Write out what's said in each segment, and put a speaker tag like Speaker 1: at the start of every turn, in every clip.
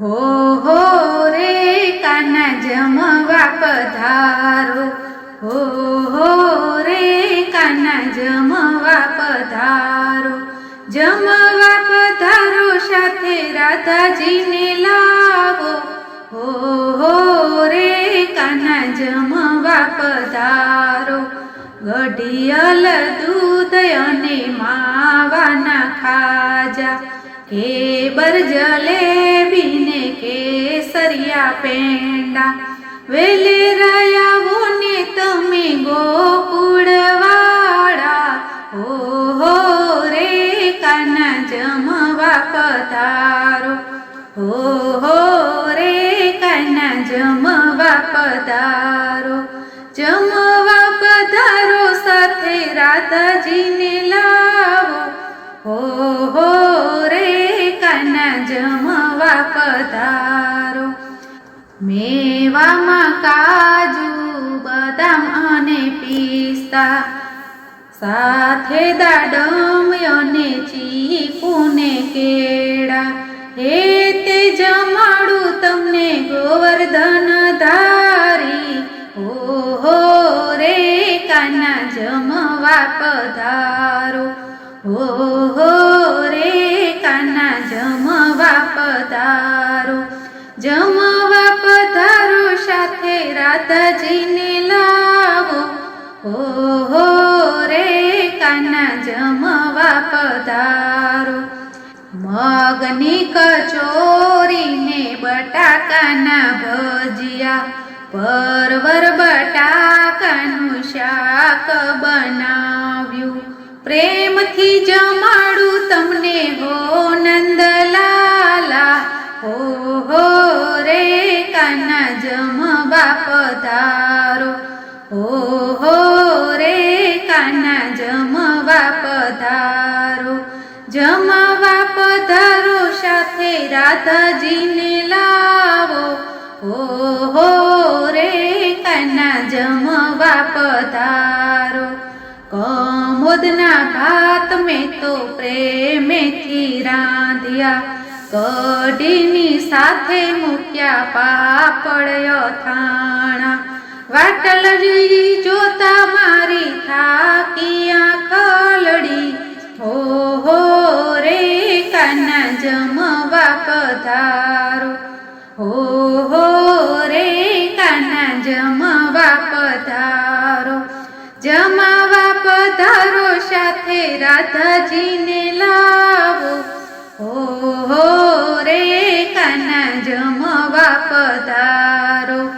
Speaker 1: હો હો રે, કાના જમવા પધારો હો હો રે, કાના જમવા પધારો જમવા પધારો સાથે રાધાજીને લાવો. હો હો રે, કાના જમવા પધારો ઘડિયલ દૂધ અને માવાના ખાજા. કેબર જલેબી ને કેસરિયા પેંડા. વેલે રયાવો ને તમે ગોકુળવાળા. હો હો રે કાના જમવા પધારો. હો હો રે કાના જમવા પધારો. જમવા પધારો સાથે રાધાજીને લાવો મેવામાં કાજુ, બદામ અને પિસ્તા. સાથે દાડમ અને ચીકુને કેળા. હે તે જમાડું તમને ગોવર્ધન ધારી. હો હો રે કાના જમવા પધારો. હો સાથે રાધાજીને લાવો. હો હો રે, કાના જમવા પધારો. મગની કચોરી ને બટાકાના ભજીયા. પરવર બટાકાનું શાક બનાવ્યું. પ્રેમથી જમાડું તમને, હો નંદલાલા. પધારો. હો હો રે કાના, જમવા પધારો. જમવા પધારો, સાથે રાધાજીને લાવો. હો હો રે કાના, જમવા પધારો. કમોદના ભાત મેં તો પ્રેમેથી રાંધ્યા. કઢીની સાથે મૂક્યા પાપડ અથાણા. વાટલડી જોતા મારી થાકી ખલડી હો હો રે, કાના જમવા પધારો. હો હો રે, કાના જમવા પધારો. જમાવા પધારો, સાથે રાધાજીને લાવો. હો રે કાના જમવા પધારો.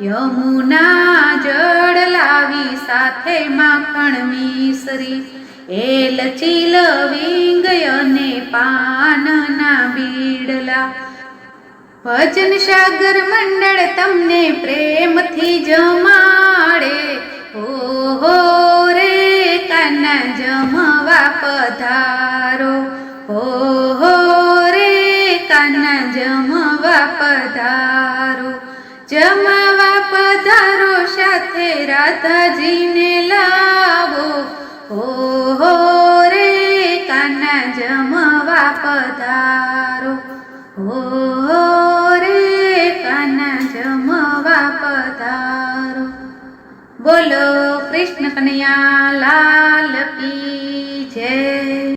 Speaker 1: યમુના જળ લાવી સાથે માખણ મિશ્રી. એલચી લવિંગ અને પાનના બીડલા. ભજન સાગર મંડળ તમને પ્રેમથી જમાડે. હો રે કાના જમવા પધારો. જમવા પધારો સાથે રાધાજીને લાવો. હો રે કાના જમવા પધારો. હો રે કાના જમવા પધારો. બોલો કૃષ્ણ કનૈયા, લાલ